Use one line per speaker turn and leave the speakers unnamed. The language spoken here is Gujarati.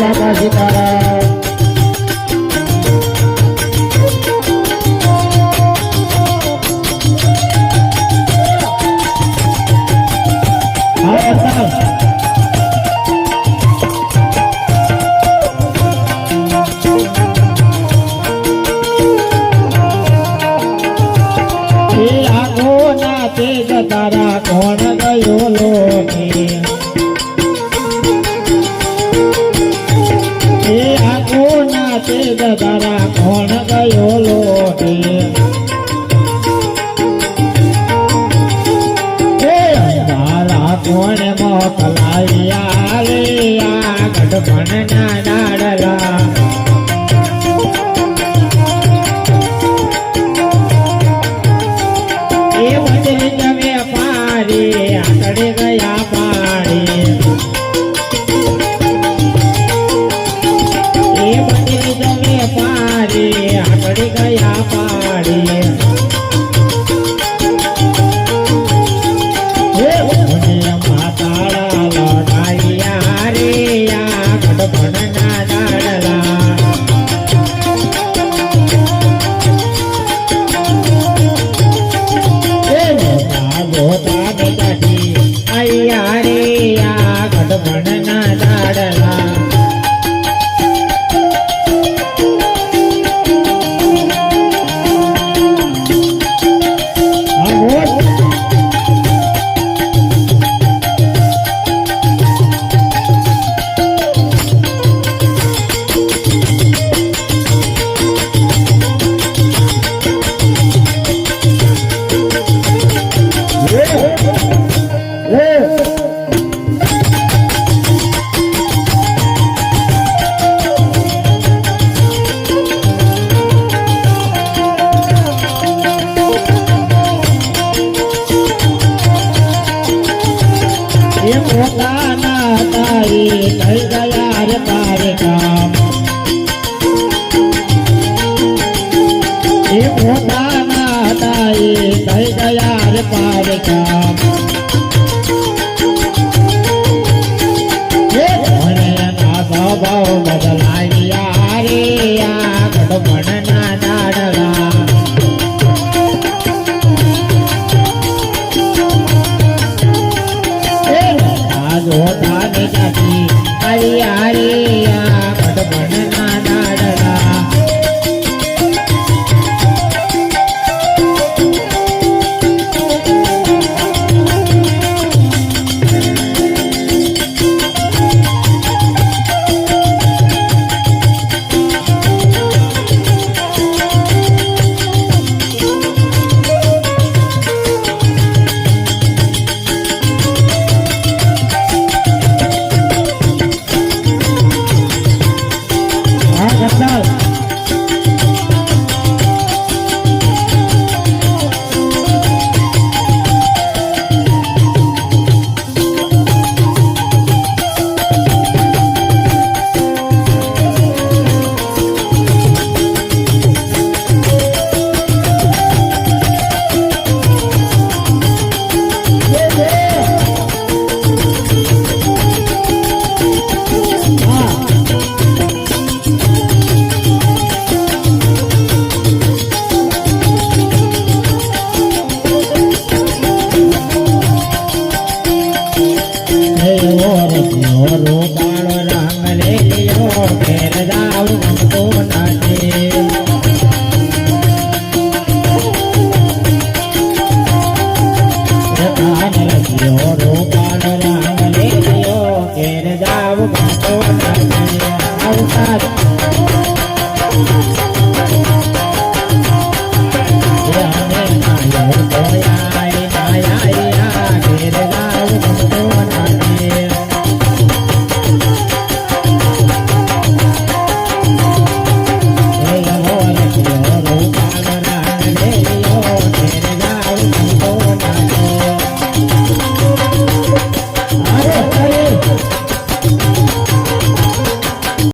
Baba Vitara તેજ તારા કોણ ગયો લોટી તારા કોણ મોકલાવ્યા રે? આ ગઢપણ ના ડાડલા આકડે ગયા પાડી એ મને માતાળા એ પોતાના તારે થઈ ગયા રે તારે કામ એ પોતાના તારે થઈ ગયા રે તારે કામ એ ભણે ના સ્વભાવ બદલાઈ રે આ ગઢપણ